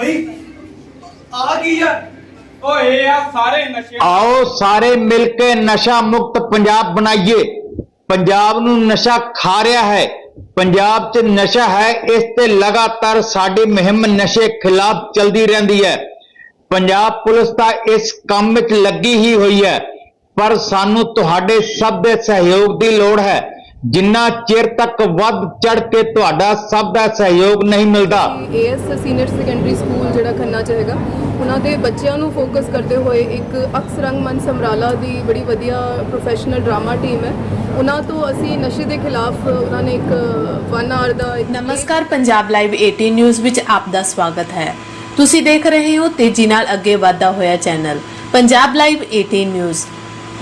ਭਾਈ ਆ ਕੀ ਆ? ਓਏ ਆ ਸਾਰੇ ਨਸ਼ੇ ਆਓ ਸਾਰੇ ਮਿਲ ਕੇ ਨਸ਼ਾ ਮੁਕਤ ਪੰਜਾਬ ਬਣਾਈਏ। ਪੰਜਾਬ ਨੂੰ ਨਸ਼ਾ ਖਾ ਰਿਹਾ ਹੈ। ਪੰਜਾਬ 'ਚ ਨਸ਼ਾ ਹੈ, ਇਸ ਤੇ ਲਗਾਤਾਰ ਸਾਡੀ ਮੁਹਿੰਮ ਨਸ਼ੇ ਖਿਲਾਫ ਚਲਦੀ ਰਹਿੰਦੀ ਹੈ। ਪੰਜਾਬ ਪੁਲਿਸ ਤਾਂ ਇਸ ਕੰਮ ਵਿੱਚ ਲੱਗੀ ਹੀ ਹੋਈ ਹੈ, ਪਰ ਸਾਨੂੰ ਤੁਹਾਡੇ ਸਭ ਦੇ ਸਹਿਯੋਗ ਦੀ ਲੋੜ ਹੈ। ਜਿੰਨਾ ਚਿਰ ਤੱਕ ਵੱਧ ਚੜ ਕੇ ਤੁਹਾਡਾ ਸਭ ਦਾ ਸਹਿਯੋਗ ਨਹੀਂ ਮਿਲਦਾ। ਏਐਸ ਸੀਨੀਅਰ ਸੈਕੰਡਰੀ ਸਕੂਲ ਜਿਹੜਾ ਖੰਨਾ ਚ ਹੈਗਾ ਉਹਨਾਂ ਦੇ ਬੱਚਿਆਂ ਨੂੰ ਫੋਕਸ ਕਰਦੇ ਹੋਏ ਇੱਕ ਅਕਸਰੰਗ ਮਨ ਸਮਰਾਲਾ ਦੀ ਬੜੀ ਵਧੀਆ ਪ੍ਰੋਫੈਸ਼ਨਲ ਡਰਾਮਾ ਟੀਮ ਹੈ। ਉਹਨਾਂ ਤੋਂ ਅਸੀਂ ਨਸ਼ੇ ਦੇ ਖਿਲਾਫ ਉਹਨਾਂ ਨੇ ਇੱਕ 1 ਆਰ ਦਾ ਨਮਸਕਾਰ ਪੰਜਾਬ ਲਾਈਵ 18 ਨਿਊਜ਼ ਵਿੱਚ ਆਪ ਦਾ ਸਵਾਗਤ ਹੈ। ਤੁਸੀਂ ਦੇਖ ਰਹੇ ਹੋ ਤੇਜ਼ੀ ਨਾਲ ਅੱਗੇ ਵਧਦਾ ਹੋਇਆ ਚੈਨਲ ਪੰਜਾਬ ਲਾਈਵ 18 ਨਿਊਜ਼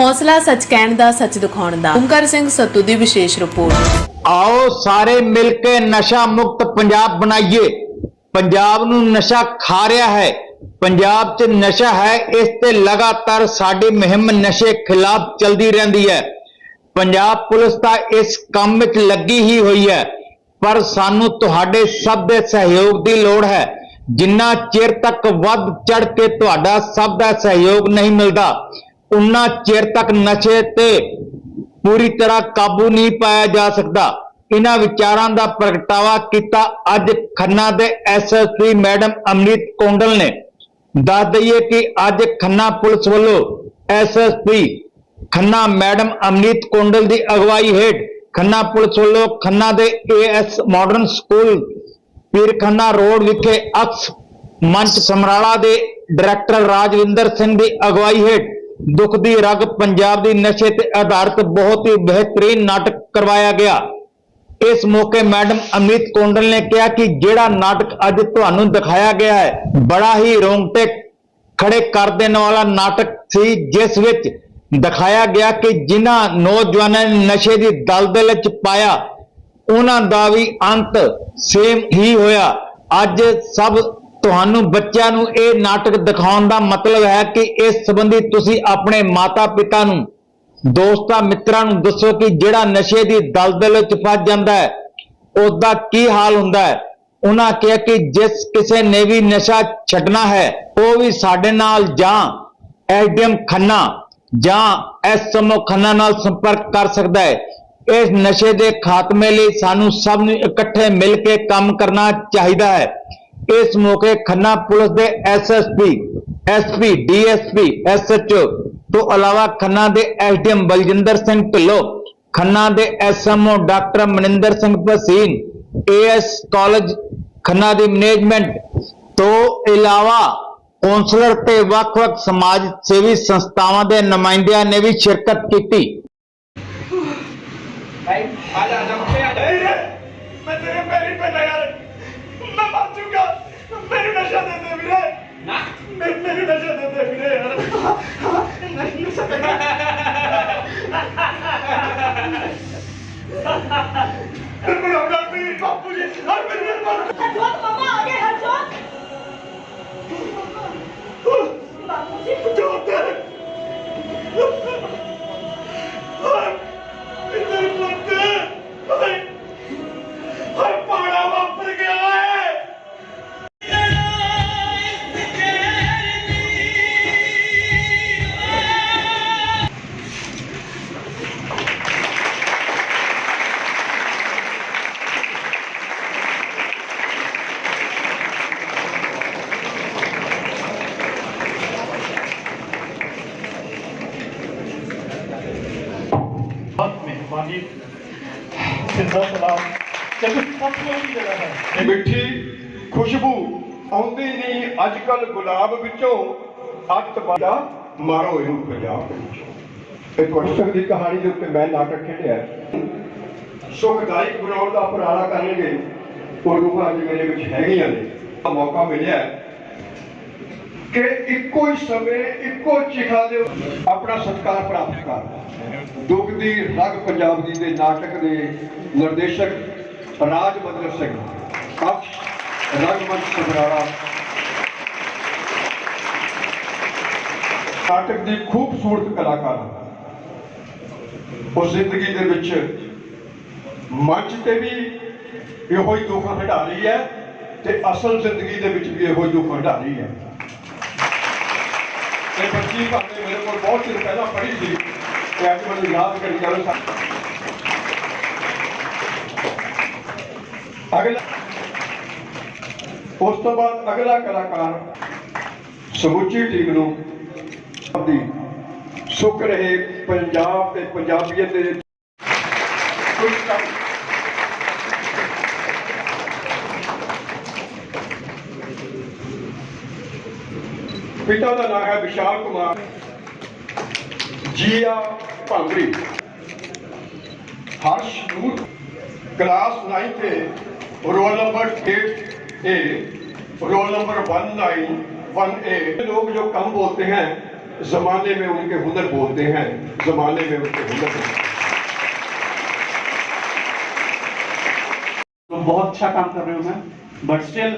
ਹੌਸਲਾ ਸੱਚ ਕਹਿਣ ਦਾ, ਸੱਚ ਦਿਖਾਉਣ ਦਾ। ਓਮਕਾਰ ਸਿੰਘ ਸੱਤੂ ਦੀ ਵਿਸ਼ੇਸ਼ ਰਿਪੋਰਟ। ਆਓ ਸਾਰੇ ਮਿਲ ਕੇ ਨਸ਼ਾ ਮੁਕਤ ਪੰਜਾਬ ਬਣਾਈਏ। ਪੰਜਾਬ ਨੂੰ ਨਸ਼ਾ ਖਾ ਰਿਹਾ ਹੈ। ਪੰਜਾਬ 'ਚ ਨਸ਼ਾ ਹੈ, ਇਸ ਤੇ ਲਗਾਤਾਰ ਸਾਡੀ ਮੁਹਿੰਮ ਨਸ਼ੇ ਖਿਲਾਫ ਚਲਦੀ ਰਹਿੰਦੀ ਹੈ। ਪੰਜਾਬ ਪੁਲਿਸ ਤਾਂ ਇਸ ਕੰਮ ਵਿੱਚ ਲੱਗੀ ਹੀ ਹੋਈ ਹੈ, ਪਰ ਸਾਨੂੰ ਤੁਹਾਡੇ ਸਭ ਦੇ ਸਹਿਯੋਗ ਦੀ ਲੋੜ ਹੈ। ਜਿੰਨਾ ਚਿਰ ਤੱਕ ਵੱਧ ਚੜ ਕੇ ਤੁਹਾਡਾ ਸਭ ਦਾ ਸਹਿਯੋਗ ਨਹੀਂ ਮਿਲਦਾ ਉਨਾ ਚਿਰ ਤੱਕ ਨਸ਼ੇ ਤੇ ਪੂਰੀ ਤਰ੍ਹਾਂ ਕਾਬੂ ਨਹੀਂ ਪਾਇਆ ਜਾ ਸਕਦਾ। ਇਹਨਾਂ ਵਿਚਾਰਾਂ ਦਾ ਪ੍ਰਗਟਾਵਾ ਕੀਤਾ ਅੱਜ ਖੰਨਾ ਦੇ ਐਸਐਸਪੀ ਮੈਡਮ ਅਮਨੀਤ ਕੋਂਡਲ ਨੇ। ਦੱਸ ਦਈਏ ਕਿ ਅੱਜ ਖੰਨਾ ਪੁਲਿਸ ਵੱਲੋਂ ਐਸਐਸਪੀ ਖੰਨਾ ਮੈਡਮ ਅਮਨੀਤ ਕੋਂਡਲ ਦੀ ਅਗਵਾਈ ਹੇਠ ਖੰਨਾ ਪੁਲਿਸ ਵੱਲੋਂ ਖੰਨਾ ਦੇ ਏਐਸ ਮਾਡਰਨ ਸਕੂਲ ਪੀਰ ਖੰਨਾ ਰੋਡ ਵਿਖੇ ਅਕਸ ਮੰਚ ਸਮਰਾਲਾ ਦੇ ਡਾਇਰੈਕਟਰ ਰਾਜਵਿੰਦਰ ਸਿੰਘ ਦੀ ਅਗਵਾਈ ਹੇਠ ਦੁੱਖ ਦੀ ਰਗ ਪੰਜਾਬ ਦੀ ਨਸ਼ੇ ਤੇ ਆਧਾਰਿਤ ਬਹੁਤ ਹੀ ਬਿਹਤਰੀਨ ਨਾਟਕ ਕਰਵਾਇਆ ਗਿਆ। ਇਸ ਮੌਕੇ ਮੈਡਮ ਅਮਿਤ ਕੋਂਡਲ ਨੇ ਕਿਹਾ ਕਿ ਜਿਹੜਾ ਨਾਟਕ ਅੱਜ ਤੁਹਾਨੂੰ ਦਿਖਾਇਆ ਗਿਆ ਹੈ, ਬੜਾ ਹੀ ਰੋਂਗਟੇ ਖੜੇ ਕਰ ਦੇਣ ਵਾਲਾ ਨਾਟਕ ਸੀ, ਜਿਸ ਵਿੱਚ ਦਿਖਾਇਆ ਗਿਆ ਕਿ ਜਿਨ੍ਹਾਂ ਨੌਜਵਾਨਾਂ ਨੇ ਨਸ਼ੇ ਦੀ ਦਲਦਲ ਚ ਪਾਇਆ, ਉਹਨਾਂ ਦਾ ਵੀ ਅੰਤ ਸੇਮ ਹੀ ਹੋਇਆ। ਅੱਜ ਸਭ ਤੁਹਾਨੂੰ ਬੱਚਿਆਂ ਨੂੰ ਇਹ ਨਾਟਕ ਦਿਖਾਉਣ ਦਾ ਮਤਲਬ ਹੈ ਕਿ ਇਸ ਸੰਬੰਧੀ ਤੁਸੀਂ ਆਪਣੇ ਮਾਤਾ-ਪਿਤਾ ਨੂੰ, ਦੋਸਤਾਂ, ਮਿੱਤਰਾਂ ਨੂੰ ਦੱਸੋ ਕਿ ਜਿਹੜਾ ਨਸ਼ੇ ਦੀ ਦਲਦਲ ਵਿੱਚ ਫਸ ਜਾਂਦਾ ਹੈ ਉਸ ਦਾ ਕੀ ਹਾਲ ਹੁੰਦਾ ਹੈ? ਉਹਨਾਂ ਕਿਹਾ ਕਿ ਜਿਸ ਕਿਸੇ ਨੇ ਵੀ ਨਸ਼ਾ ਛੱਡਣਾ ਹੈ, ਉਹ ਵੀ ਸਾਡੇ ਨਾਲ ਜਾਂ ਐਸਡੀਐਮ ਖੰਨਾ ਜਾਂ ਐਸਐਮਓ ਖੰਨਾ ਨਾਲ ਸੰਪਰਕ ਕਰ ਸਕਦਾ ਹੈ। ਇਸ ਨਸ਼ੇ ਦੇ ਖਾਤਮੇ ਲਈ ਸਾਨੂੰ ਸਭ ਨੂੰ ਇਕੱਠੇ ਮਿਲ ਕੇ ਕੰਮ ਕਰਨਾ ਚਾਹੀਦਾ ਹੈ। ਇਸ ਮੌਕੇ ਖੰਨਾ ਪੁਲਿਸ ਦੇ ਐਸਐਸਪੀ ਐਸਪੀ ਡੀਐਸਪੀ ਐਸਐਚਓ ਤੋਂ ਇਲਾਵਾ ਖੰਨਾ ਦੇ ਐਸਡੀਐਮ ਬਲਜਿੰਦਰ ਸਿੰਘ ਢਿੱਲੋਂ, ਖੰਨਾ ਦੇ SMO doctor Maninder Singh Bhasin AS college Khanna ਦੀ ਮੈਨੇਜਮੈਂਟ ਤੋਂ ਇਲਾਵਾ ਕੌਂਸਲਰ ਤੇ ਵੱਖ-ਵੱਖ ਸਮਾਜ ਸੇਵੀ ਸੰਸਥਾਵਾਂ ਦੇ ਨੁਮਾਇੰਦਿਆਂ ਨੇ ਵੀ ਸ਼ਿਰਕਤ ਕੀਤੀ। 얼굴 얼굴 바쁘지 얼굴 얼굴 아, 좋았어, 엄마. 어디 ਕੱਲ ਗੁਲਾਬ ਵਿੱਚੋਂ ਅੱਤ ਬਾਦਾ ਮਾਰੋ ਇਹਨੂੰ ਪੰਜਾਬ ਵਿੱਚ। ਇਹ ਤੁਹਾਡੀ ਦੀ ਕਹਾਣੀ ਦੇ ਉੱਤੇ ਮੈਂ ਨਾਟਕ ਖੇਡਿਆ। ਸੁਖਦਾਇਕ ਬਣਾਉਣ ਦਾ ਉਪਰਾਲਾ ਕਰਨਗੇ, ਉਹ ਰੂਹਾਂ ਅੱਜ ਮੇਰੇ ਵਿੱਚ ਹੈਗੀਆਂ ਨੇ। ਮੌਕਾ ਮਿਲਿਆ ਕਿ ਇੱਕੋ ਹੀ ਸਮੇਂ, ਇੱਕੋ ਚਿਖਾ ਦੇ ਆਪਣਾ ਸਤਿਕਾਰ ਪ੍ਰਾਪਤ ਕਰ। ਦੁੱਖ ਦੀ ਰਗ ਪੰਜਾਬ ਦੀ ਦੇ ਨਾਟਕ ਦੇ ਨਿਰਦੇਸ਼ਕ ਰਾਜ ਬਦਲ ਸਿੰਘ ਅਕਸ਼ ਰਗਮੰਚ ਸਮਰਾਲਾ ਨਾਟਕ ਦੀ ਖੂਬਸੂਰਤ ਕਲਾਕਾਰ ਉਹ ਜ਼ਿੰਦਗੀ ਦੇ ਵਿੱਚ ਮੰਚ ਤੇ ਵੀ ਇਹੋ ਹੀ ਦੁੱਖ ਹਟਾ ਰਹੀ ਹੈ ਤੇ ਅਸਲ ਜ਼ਿੰਦਗੀ ਦੇ ਵਿੱਚ ਵੀ ਇਹੋ ਜਿਹੀ ਖੰਡਾਰੀ ਹੈ। ਇਹ ਬੱਚੀ ਭਾਵੇਂ ਮੇਰੇ ਕੋਲ ਬਹੁਤ ਚਿਰ ਪਹਿਲਾਂ ਪੜ੍ਹੀ ਸੀ ਤੇ ਅੱਜ ਮੈਨੂੰ ਯਾਦ ਕਰੀ ਜਾਵੇ ਸਾ। ਅਗਲਾ ਉਸ ਤੋਂ ਬਾਅਦ ਅਗਲਾ ਕਲਾਕਾਰ ਸਮੁੱਚੀ ਟੀਮ ਨੂੰ ਆਪਦੀ ਸੁੱਖ ਰਹੇ ਪੰਜਾਬ ਤੇ ਪੰਜਾਬੀਅਤ ਦੇ ਕੋਈ ਕੰਮ ਪਿਤਾ ਦਾ ਨਾਮ ਹੈ ਵਿਸ਼ਾਲ ਕੁਮਾਰ ਜੀਆ ਭਾਂਗਰੀ ਹਰਸ਼ ਨੂਰ ਕਲਾਸ 9 ਤੇ ਰੋਲ ਨੰਬਰ 8 ए रोल नंबर 1918 लोग जो कम बोलते हैं जमाने में उनके हुनर बोलते हैं, जमाने में उनके हुनर। तो बहुत अच्छा काम कर रहे हो मैम बट स्टिल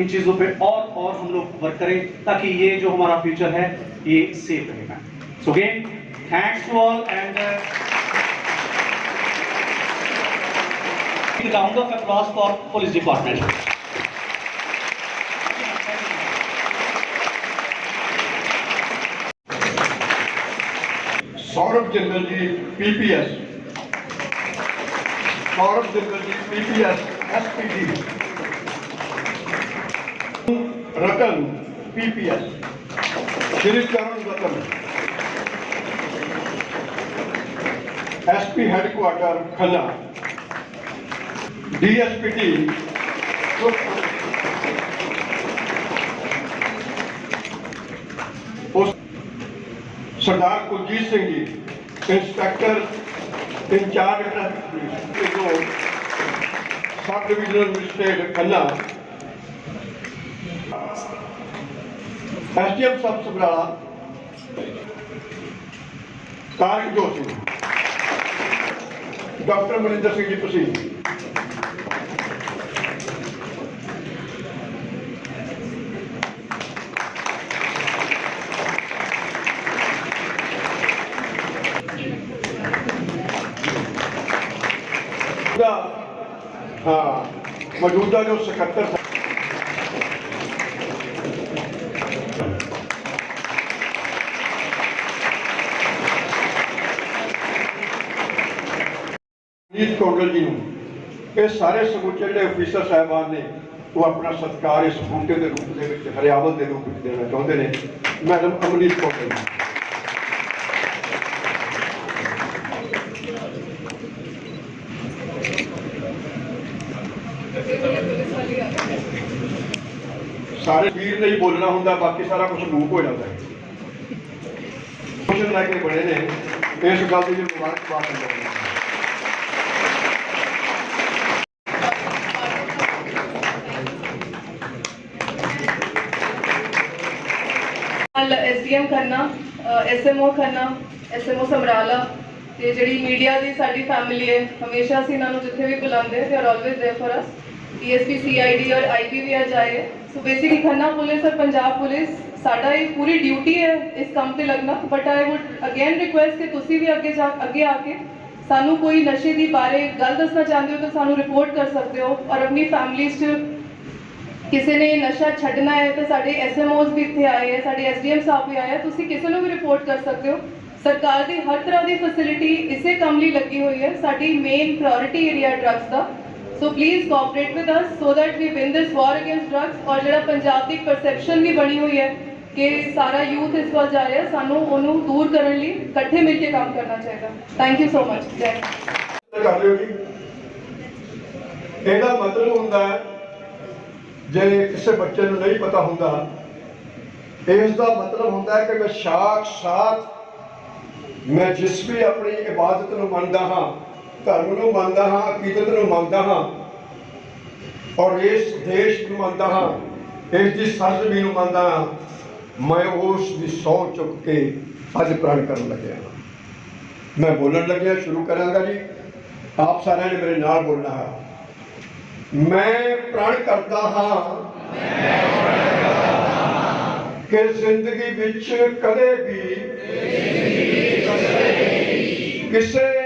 इन चीज़ों पे और और हम लोग वर्क करें ताकि ये जो हमारा फ्यूचर है, ये सेफ़ रहे ma'am so again thanks to all and round for police department Saurabh Jindal ji PPS Saurav Jindal ji PPS SPD Ratan PPS Shri Charan Ratan. SP headquarter Khanna. DSPT Sardar Kuljit Singh ji, inspector in charge traffic ਜੋ sub divisional magistrate Khanna STM sub ਸਬਰਾਲਾ Karjot Singh doctor Maninder Singh ji ਤੁਸੀਂ। ਹਾਂ, ਮੌਜੂਦਾ ਜੋ ਸਕੱਤਰ ਨੀਤ ਕੌਂਡਲ ਜੀ ਨੂੰ, ਇਹ ਸਾਰੇ ਸਮੁੱਚੇ ਜਿਹੜੇ ਅਫੀਸਰ ਸਾਹਿਬਾਨ ਨੇ, ਉਹ ਆਪਣਾ ਸਤਿਕਾਰ ਇਸ ਬੂਟੇ ਦੇ ਰੂਪ ਦੇ ਵਿੱਚ, ਹਰਿਆਵਲ ਦੇ ਰੂਪ ਵਿੱਚ ਦੇਣਾ ਚਾਹੁੰਦੇ ਨੇ। ਮੈਡਮ ਅਮਨੀਤ ਕੌਂਡਲ ਜੀ। ਸਾਰੇ ਵੀਰ ਨੇ ਹੀ ਬੋਲਣਾ ਹੁੰਦਾ, ਬਾਕੀ ਸਾਰਾ ਕੁਝ ਲੂਪ ਹੋ ਜਾਂਦਾ ਹੈ। ਕੁਸ਼ਨ ਲੈ ਕੇ ਬਣੇ ਨੇ। ਇਸ ਗੱਲ ਦੀ ਜੀ ਮੁਬਾਰਕਬਾਦ ਦਿੰਦੇ ਹਾਂ। ਤੇ ਜਿਹੜੀ ਮੀਡੀਆ ਦੀ ਸਾਡੀ ਫੈਮਿਲੀ ਹੈ, ਹਮੇਸ਼ਾ ਅਸੀਂ ਇਹਨਾਂ ਨੂੰ ਜਿੱਥੇ ਵੀ ਬੁਲਾਉਂਦੇ ਤੇ are always there for us DSP CID ਔਰ ਆਈਬੀ ਵੀ ਆ ਜਾਏ ਸੋ ਬੇਸਿਕਲੀ ਖੰਨਾ ਪੁਲਿਸ ਔਰ ਪੰਜਾਬ ਪੁਲਿਸ ਸਾਡਾ ਇਹ ਪੂਰੀ ਡਿਊਟੀ ਹੈ ਇਸ ਕੰਮ ਤੇ ਲੱਗਣਾ but I would again request ਕਿ ਤੁਸੀਂ ਵੀ ਅੱਗੇ ਜਾ ਅੱਗੇ ਆ ਕੇ ਸਾਨੂੰ ਕੋਈ ਨਸ਼ੇ ਦੀ ਬਾਰੇ ਗੱਲ ਦੱਸਣਾ ਚਾਹੁੰਦੇ ਹੋ ਤਾਂ ਸਾਨੂੰ ਰਿਪੋਰਟ ਕਰ ਸਕਦੇ ਹੋ ਔਰ ਆਪਣੀ ਫੈਮਿਲੀਜ਼ 'ਚ ਕਿਸੇ ਨੇ ਨਸ਼ਾ ਛੱਡਣਾ ਹੈ ਤਾਂ ਸਾਡੇ ਐਸਐਮਓਜ਼ ਵੀ ਇੱਥੇ ਆਏ ਹੈ ਸਾਡੇ ਐਸਡੀਐਮ ਸਾਹਿਬ ਵੀ ਆਏ ਹੈ ਤੁਸੀਂ ਕਿਸੇ ਨੂੰ ਵੀ ਰਿਪੋਰਟ ਕਰ ਸਕਦੇ ਹੋ ਸਰਕਾਰ ਦੀ ਹਰ ਤਰ੍ਹਾਂ ਦੀ ਫੈਸਿਲਿਟੀ ਇਸੇ ਕੰਮ ਲਈ ਲੱਗੀ ਹੋਈ ਹੈ ਸਾਡੀ main priority area drugs the so please cooperate with us so that we win this war against drugs ਔਰ ਜਿਹੜਾ ਪੰਜਾਬ ਦੀ ਪਰਸੈਪਸ਼ਨ ਵੀ ਬਣੀ ਹੋਈ ਹੈ ਕਿ ਸਾਰਾ ਯੂਥ ਇਸ ਵੱਲ ਜਾ ਰਿਹਾ, ਸਾਨੂੰ ਉਹਨੂੰ ਦੂਰ ਕਰਨ ਲਈ ਇਕੱਠੇ ਮਿਲ ਕੇ ਕੰਮ ਕਰਨਾ ਚਾਹੀਦਾ। ਥੈਂਕ ਯੂ ਸੋ ਮਚ ਜੈ ਕਰ ਲਿਓ ਜੀ। ਇਹਦਾ ਮਤਲਬ ਹੁੰਦਾ ਜੇ ਕਿਸੇ ਬੱਚੇ ਨੂੰ ਨਹੀਂ ਪਤਾ ਹੁੰਦਾ ਇਸ ਦਾ ਮਤਲਬ ਹੁੰਦਾ ਕਿ ਮੈਂ ਸਾਖਸ਼ਾਤ ਮੈਂ ਜਿਸ ਵੀ ਆਪਣੀ ਇਬਾਦਤ ਨੂੰ ਮੰਨਦਾ ਹਾਂ ਧਰਮ ਨੂੰ ਮੰਨਦਾ ਹਾਂ ਅਕੀਦਤ ਨੂੰ ਮੰਨਦਾ ਹਾਂ ਔਰ ਇਸ ਦੇਸ਼ ਨੂੰ ਮੰਨਦਾ ਹਾਂ, ਇਸ ਦੀ ਸਰਜ਼ਮੀਨ ਨੂੰ ਮੰਨਦਾ ਹਾਂ, ਮੈਂ ਉਸ ਦੀ ਸਹੁੰ ਚੁੱਕ ਕੇ ਅੱਜ ਪ੍ਰਣ ਕਰਨ ਲੱਗਿਆ ਹਾਂ। ਮੈਂ ਬੋਲਣ ਲੱਗਿਆ, ਸ਼ੁਰੂ ਕਰਾਂਗਾ ਜੀ। ਆਪ ਸਾਰਿਆਂ ਨੇ ਮੇਰੇ ਨਾਲ ਬੋਲਣਾ ਹੈ। ਮੈਂ ਪ੍ਰਣ ਕਰਦਾ ਹਾਂ। ਕਿ ਜ਼ਿੰਦਗੀ ਵਿੱਚ ਕਦੇ ਵੀ ਕਿਸੇ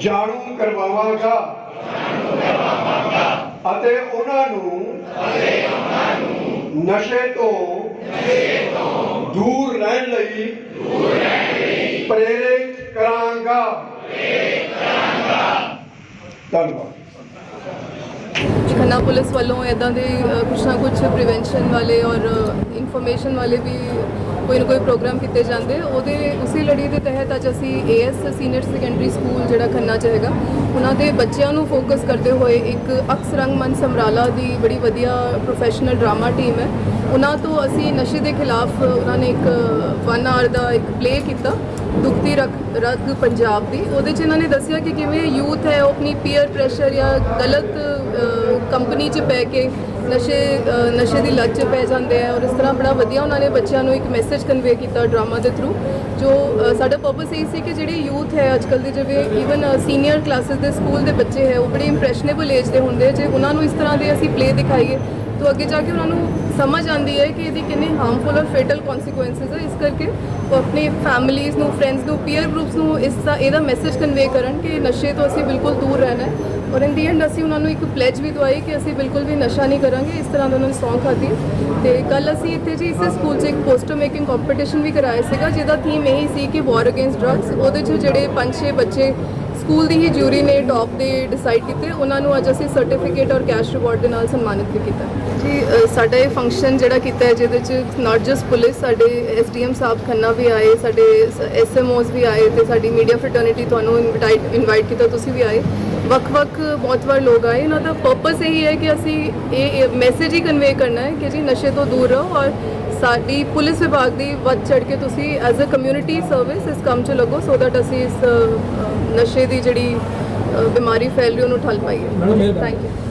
ਜਾਣੂ ਕਰਵਾਵਾਂਗਾ। ਅਤੇ ਉਹਨਾਂ ਨੂੰ ਨਸ਼ੇ ਤੋਂ ਦੂਰ ਰਹਿਣ ਲਈ ਪ੍ਰੇਰਿਤ ਕਰਾਂਗਾ। ਧੰਨਵਾਦ। ਖੰਨਾ ਪੁਲਿਸ ਵੱਲੋਂ ਇਦਾਂ ਦੇ ਅ, ਕੁਛ ਨਾ ਕੁਛ ਪ੍ਰੀਵੈਂਸ਼ਨ ਵਾਲੇ ਔਰ ਇਨਫੋਰਮੇਸ਼ਨ ਵਾਲੇ ਵੀ ਕੋਈ ਨਾ ਕੋਈ ਪ੍ਰੋਗਰਾਮ ਕੀਤੇ ਜਾਂਦੇ, ਉਹਦੇ ਉਸੇ ਲੜੀ ਦੇ ਤਹਿਤ ਅੱਜ ਅਸੀਂ ਏਐਸ ਸੀਨੀਅਰ ਸੈਕੰਡਰੀ ਸਕੂਲ ਜਿਹੜਾ ਖੰਨਾ ਚ ਹੈਗਾ, ਉਹਨਾਂ ਦੇ ਬੱਚਿਆਂ ਨੂੰ ਫੋਕਸ ਕਰਦੇ ਹੋਏ ਇੱਕ ਅਕਸ ਰੰਗ ਸਮਰਾਲਾ ਦੀ ਬੜੀ ਵਧੀਆ ਪ੍ਰੋਫੈਸ਼ਨਲ ਡਰਾਮਾ ਟੀਮ ਹੈ। ਉਹਨਾਂ ਤੋਂ ਅਸੀਂ ਨਸ਼ੇ ਦੇ ਖਿਲਾਫ ਉਹਨਾਂ ਨੇ ਇੱਕ 1 ਆਰ ਦਾ ਇੱਕ ਪਲੇ ਕੀਤਾ, ਦੁਖਤੀ ਰਗ ਰਗ ਪੰਜਾਬ ਦੀ। ਉਹਦੇ 'ਚ ਇਹਨਾਂ ਨੇ ਦੱਸਿਆ ਕਿ ਕਿਵੇਂ ਯੂਥ ਹੈ, ਉਹ ਆਪਣੀ ਪੀਅਰ ਪ੍ਰੈਸ਼ਰ ਜਾਂ ਗਲਤ ਕੰਪਨੀ 'ਚ ਪੈ ਕੇ ਨਸ਼ੇ ਨਸ਼ੇ ਦੀ ਲੱਤ 'ਚ ਪੈ ਜਾਂਦੇ ਆ ਔਰ ਇਸ ਤਰ੍ਹਾਂ ਬੜਾ ਵਧੀਆ ਉਹਨਾਂ ਨੇ ਬੱਚਿਆਂ ਨੂੰ ਇੱਕ ਮੈਸੇਜ ਕਨਵੇ ਕੀਤਾ ਡਰਾਮਾ ਦੇ ਥਰੂ ਜੋ ਸਾਡਾ ਪਰਪਸ ਇਹ ਸੀ ਕਿ ਜਿਹੜੇ ਯੂਥ ਹੈ ਅੱਜਕੱਲ ਦੇ ਜਿਵੇਂ ਈਵਨ ਸੀਨੀਅਰ ਕਲਾਸਿਸ ਦੇ ਸਕੂਲ ਦੇ ਬੱਚੇ ਹੈ ਉਹ ਬੜੇ ਇੰਪ੍ਰੈਸ਼ਨੇਬਲ ਏਜ ਦੇ ਹੁੰਦੇ ਆ, ਜੇ ਉਹਨਾਂ ਨੂੰ ਇਸ ਤਰ੍ਹਾਂ ਦੇ ਅਸੀਂ ਪਲੇ ਦਿਖਾਈਏ ਤਾਂ ਅੱਗੇ ਜਾ ਕੇ ਉਹਨਾਂ ਨੂੰ ਸਮਝ ਆਉਂਦੀ ਹੈ ਕਿ ਇਹਦੀ ਕਿੰਨੇ ਹਾਰਮਫੁਲ ਔਰ ਫੇਟਲ ਕਨਸੀਕੁਐਂਸਸ ਹੈ ਇਸ ਕਰਕੇ ਉਹ ਆਪਣੀ ਫੈਮਿਲੀਜ਼ ਨੂੰ ਫਰੈਂਡਸ ਨੂੰ ਪੀਅਰ ਗਰੁੱਪਸ ਨੂੰ ਇਸ ਦਾ ਇਹਦਾ ਮੈਸੇਜ ਕਨਵੇ ਕਰਨ ਕਿ ਨਸ਼ੇ ਤੋਂ ਅਸੀਂ ਬਿਲਕੁਲ ਦੂਰ ਰਹਿਣਾ ਹੈ। ਔਰ ਇਨ ਦੀ ਐਂਡ ਅਸੀਂ ਉਹਨਾਂ ਨੂੰ ਇੱਕ ਪਲੇਜ ਵੀ ਦਵਾਈ ਕਿ ਅਸੀਂ ਬਿਲਕੁਲ ਵੀ ਨਸ਼ਾ ਨਹੀਂ ਕਰਾਂਗੇ, ਇਸ ਤਰ੍ਹਾਂ ਦਾ ਉਹਨਾਂ ਨੇ ਸੌਂਗ ਖਾਧੀ। ਤੇ ਕੱਲ ਅਸੀਂ ਇੱਥੇ ਜੀ ਇਸੇ ਸਕੂਲ 'ਚ ਇੱਕ ਪੋਸਟਰ ਮੇਕਿੰਗ ਕੰਪੀਟੀਸ਼ਨ ਵੀ ਕਰਾਇਆ ਸੀਗਾ, ਜਿਹਦਾ ਥੀਮ ਇਹੀ ਸੀ ਕਿ ਵਾਰ ਅਗੇਂਸਟ ਡਰੱਗਸ ਉਹਦੇ 'ਚ ਜਿਹੜੇ ਪੰਜ ਛੇ ਬੱਚੇ ਸਕੂਲ ਦੀ ਹੀ ਜੂਰੀ ਨੇ ਟੌਪ ਦੇ ਡਿਸਾਈਡ ਕੀਤੇ। ਉਹਨਾਂ ਨੂੰ ਅੱਜ ਅਸੀਂ ਸਰਟੀਫਿਕੇਟ ਔਰ ਕੈਸ਼ ਰਿਵਾਰਡ ਦੇ ਨਾਲ ਸਨਮਾਨਿਤ ਵੀ ਕੀਤਾ। ਜੀ ਸਾਡਾ ਇਹ ਫੰਕਸ਼ਨ ਜਿਹੜਾ ਕੀਤਾ ਹੈ, ਜਿਹਦੇ 'ਚ ਨਾਟ ਜਸਟ ਪੁਲਿਸ, ਸਾਡੇ ਐਸਡੀਐਮ ਸਾਹਿਬ ਖੰਨਾ ਵੀ ਆਏ, ਸਾਡੇ ਐਸਐਮਓਜ਼ ਵੀ ਆਏ ਤੇ ਸਾਡੀ ਮੀਡੀਆ ਫਰਟਰਨਿਟੀ ਤੁਹਾਨੂੰ ਇਨਵਾਈਟ ਇਨਵਾਈਟ ਕੀਤਾ, ਤੁਸੀਂ ਵੀ ਆਏ। ਵੱਖ-ਵੱਖ ਬਹੁਤ ਵਾਰ ਲੋਕ ਆਏ। ਇਹਨਾਂ ਦਾ ਪਰਪਸ ਇਹੀ ਹੈ ਕਿ ਅਸੀਂ ਇਹ ਮੈਸੇਜ ਹੀ ਕਨਵੇ ਕਰਨਾ ਹੈ ਕਿ ਜੀ ਨਸ਼ੇ ਤੋਂ ਦੂਰ ਰਹੋ ਔਰ ਸਾਡੀ ਪੁਲਿਸ ਵਿਭਾਗ ਦੀ ਵੱਧ ਚੜ ਕੇ ਤੁਸੀਂ ਐਜ਼ ਅ ਕਮਿਊਨਿਟੀ ਸਰਵਿਸ ਇਸ ਕੰਮ 'ਚ ਲੱਗੋ ਸੋ ਦੈਟ ਅਸੀਂ ਇਸ ਨਸ਼ੇ ਦੀ ਜਿਹੜੀ ਬਿਮਾਰੀ ਫੈਲ ਰਹੀ ਉਹਨੂੰ ਠੱਲ ਪਾਈਏ ਥੈਂਕ ਯੂ